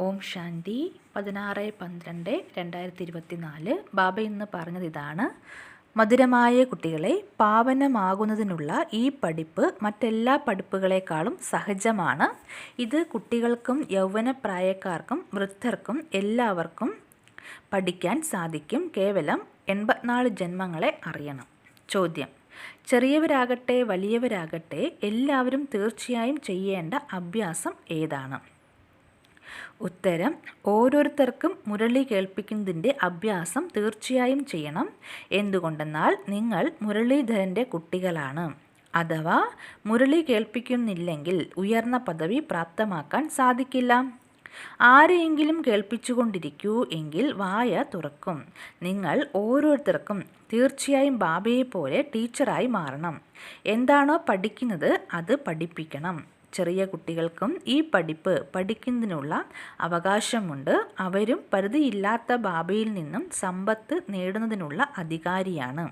ഓം ശാന്തി. പതിനാറ് പന്ത്രണ്ട് രണ്ടായിരത്തി ഇരുപത്തി നാല് ബാബ ഇന്ന് പറഞ്ഞത് ഇതാണ്. മധുരമായ കുട്ടികളെ പാവനമാകുന്നതിനുള്ള ഈ പഠിപ്പ് മറ്റെല്ലാ പഠിപ്പുകളെക്കാളും സഹജമാണ്. ഇത് കുട്ടികൾക്കും യൗവനപ്രായക്കാർക്കും വൃദ്ധർക്കും എല്ലാവർക്കും പഠിക്കാൻ സാധിക്കും. കേവലം എൺപത്തിനാല് ജന്മങ്ങളെ അറിയണം. ചോദ്യം. ചെറിയവരാകട്ടെ വലിയവരാകട്ടെ എല്ലാവരും തീർച്ചയായും ചെയ്യേണ്ട അഭ്യാസം ഏതാണ്? ഉത്തരം ഓരോരുത്തർക്കും മുരളി കേൾപ്പിക്കുന്നതിന്റെ അഭ്യാസം തീർച്ചയായും ചെയ്യണം. എന്തുകൊണ്ടെന്നാൽ നിങ്ങൾ മുരളീധരന്റെ കുട്ടികളാണ്. അഥവാ മുരളി കേൾപ്പിക്കുന്നില്ലെങ്കിൽ ഉയർന്ന പദവി പ്രാപ്തമാക്കാൻ സാധിക്കില്ല. ആരെയെങ്കിലും കേൾപ്പിച്ചുകൊണ്ടിരിക്കൂ എങ്കിൽ വായ തുറക്കും. നിങ്ങൾ ഓരോരുത്തർക്കും തീർച്ചയായും ബാബയെ പോലെ ടീച്ചറായി മാറണം. എന്താണോ പഠിക്കുന്നത് അത് പഠിപ്പിക്കണം. ചെറിയ കുട്ടികൾക്കും ഈ പഠിപ്പ് പഠിക്കുന്നതിനുള്ള അവകാശമുണ്ട്. അവരും പരിധിയില്ലാത്ത ബാബയിൽ നിന്നും സമ്പത്ത് നേടുന്നതിനുള്ള അധികാരിയാണ്.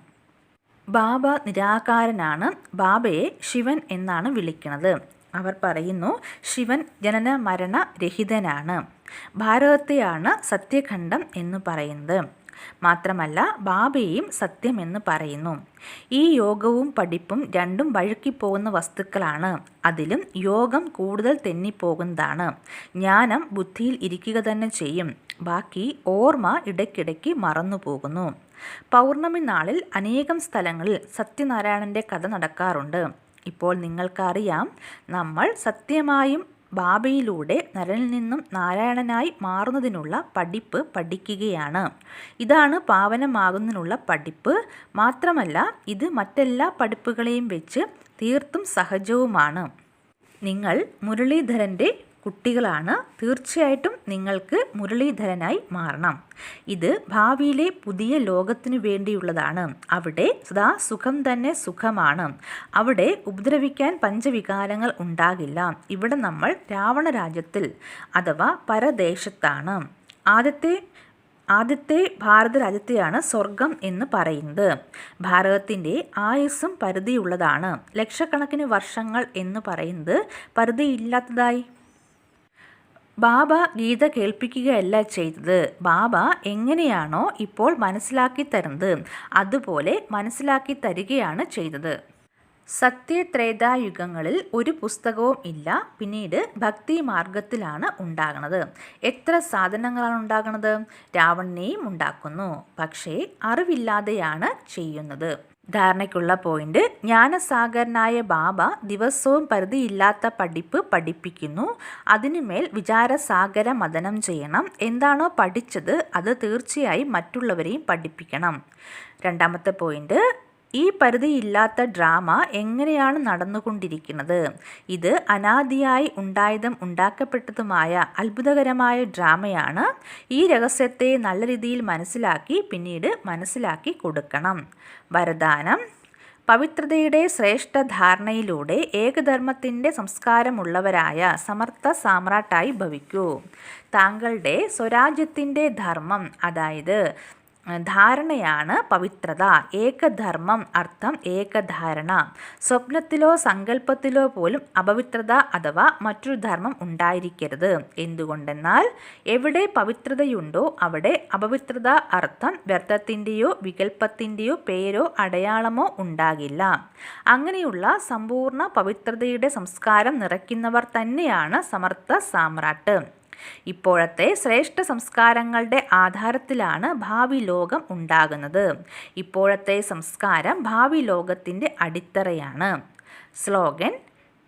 ബാബ നിരാകാരനാണ്. ബാബയെ ശിവൻ എന്നാണ് വിളിക്കുന്നത്. അവർ പറയുന്നു ശിവൻ ജനന മരണ രഹിതനാണ് ഭാരതത്തെയാണ് സത്യഖണ്ഡം എന്ന് പറയുന്നത്. മാത്രമല്ല ബാബയും സത്യമെന്ന് പറയുന്നു. ഈ യോഗവും പഠിപ്പും രണ്ടും വഴുക്കിപ്പോകുന്ന വസ്തുക്കളാണ്. അതിലും യോഗം കൂടുതൽ തെന്നിപ്പോകുന്നതാണ്. ജ്ഞാനം ബുദ്ധിയിൽ ഇരിക്കുക തന്നെ ചെയ്യും. ബാക്കി ഓർമ്മ ഇടയ്ക്കിടയ്ക്ക് മറന്നു പോകുന്നു പൗർണമി നാളിൽ അനേകം സ്ഥലങ്ങളിൽ സത്യനാരായണന്റെ കഥ നടക്കാറുണ്ട്. ഇപ്പോൾ നിങ്ങൾക്കറിയാം നമ്മൾ സത്യമായും ബാബയിലൂടെ നരനിൽ നിന്നും നാരായണനായി മാറുന്നതിനുള്ള പഠിപ്പ് പഠിക്കുകയാണ്. ഇതാണ് പാവനമാകുന്നതിനുള്ള പഠിപ്പ്. മാത്രമല്ല ഇത് മറ്റെല്ലാ പഠിപ്പുകളെയും വെച്ച് തീർത്തും സഹജവുമാണ്. നിങ്ങൾ മുരളീധരന്റെ കുട്ടികളാണ് തീർച്ചയായിട്ടും നിങ്ങൾക്ക് മുരളീധരനായി മാറണം. ഇത് ഭാവിയിലെ പുതിയ ലോകത്തിനു വേണ്ടിയുള്ളതാണ്. അവിടെ സദാ സുഖം തന്നെ സുഖമാണ്. അവിടെ ഉപദ്രവിക്കാൻ പഞ്ചവികാരങ്ങൾ ഉണ്ടാകില്ല. ഇവിടെ നമ്മൾ രാവണ രാജ്യത്തിൽ അഥവാ പരദേശത്താണ്. ആദ്യത്തെ ആദ്യത്തെ ഭാരത രാജ്യത്തെയാണ് സ്വർഗം എന്ന് പറയുന്നത്. ഭാരതത്തിന്റെ ആയുസ്സും പരിധിയുള്ളതാണ്. ലക്ഷക്കണക്കിന് വർഷങ്ങൾ എന്ന് പറയുന്നത് പരിധിയില്ലാത്തതായി. ബാബ ഗീത കേൾപ്പിക്കുകയല്ല ചെയ്തത്. ബാബ എങ്ങനെയാണോ ഇപ്പോൾ മനസ്സിലാക്കി തരുന്നത്. അതുപോലെ മനസ്സിലാക്കി തരികയാണ് ചെയ്തത്. സത്യത്രേതായുഗങ്ങളിൽ ഒരു പുസ്തകവും ഇല്ല. പിന്നീട് ഭക്തി മാർഗത്തിലാണ് ഉണ്ടാകുന്നത് എത്ര സാധനങ്ങളാണ് ഉണ്ടാകുന്നത് രാവണനെയും ഉണ്ടാക്കുന്നു. പക്ഷേ അറിവില്ലാതെയാണ് ചെയ്യുന്നത്. ധാരണയ്ക്കുള്ള പോയിന്റ് ജ്ഞാനസാഗരനായ ബാബ ദിവസവും പരിധിയില്ലാത്ത പഠിപ്പ് പഠിപ്പിക്കുന്നു. അതിനുമേൽ വിചാരസാഗര മതനം ചെയ്യണം. എന്താണോ പഠിച്ചത് അത് തീർച്ചയായും മറ്റുള്ളവരെയും പഠിപ്പിക്കണം. രണ്ടാമത്തെ പോയിന്റ് ഈ പരിധിയില്ലാത്ത ഡ്രാമ എങ്ങനെയാണ് നടന്നുകൊണ്ടിരിക്കുന്നത്? ഇത് അനാദിയായി ഉണ്ടായതും ഉണ്ടാക്കപ്പെട്ടതുമായ അത്ഭുതകരമായ ഡ്രാമയാണ്. ഈ രഹസ്യത്തെ നല്ല രീതിയിൽ മനസ്സിലാക്കി പിന്നീട് മനസ്സിലാക്കി കൊടുക്കണം. വരദാനം. പവിത്രതയുടെ ശ്രേഷ്ഠ ധാരണയിലൂടെ ഏകധർമ്മത്തിന്റെ സംസ്കാരമുള്ളവരായ സമർത്ഥ സാമ്രാട്ടായി ഭവിക്കൂ. താങ്കളുടെ സ്വരാജ്യത്തിന്റെ ധർമ്മം അതായത് ധാരണയാണ് പവിത്രത ഏകധർമ്മം അർത്ഥം ഏകധാരണ. സ്വപ്നത്തിലോ സങ്കല്പത്തിലോ പോലും അപവിത്രത അഥവാ മറ്റൊരു ധർമ്മം ഉണ്ടായിരിക്കരുത്. എന്തുകൊണ്ടെന്നാൽ എവിടെ പവിത്രതയുണ്ടോ അവിടെ അപവിത്രത അർത്ഥം വ്യർത്ഥത്തിന്റെയോ വികല്പത്തിന്റെയോ പേരോ അടയാളമോ ഉണ്ടാകില്ല. അങ്ങനെയുള്ള സമ്പൂർണ പവിത്രതയുടെ സംസ്കാരം നിറയ്ക്കുന്നവർ തന്നെയാണ് സമർത്ഥ സാമ്രാട്ട്. ഇപ്പോഴത്തെ ശ്രേഷ്ഠ സംസ്കാരങ്ങളുടെ ആധാരത്തിലാണ് ഭാവി ലോകം ഉണ്ടാകുന്നത്. ഇപ്പോഴത്തെ സംസ്കാരം ഭാവി ലോകത്തിന്റെ അടിത്തറയാണ്. സ്ലോഗൻ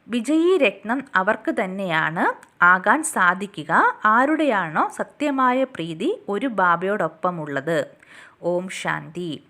വിജയീ രത്നം അവർക്ക് തന്നെയാണ് ആകാൻ സാധിക്കുക ആരുടെയാണോ സത്യമായ പ്രീതി ഒരു ബാബയോടൊപ്പമുള്ളത്. ഓം ശാന്തി.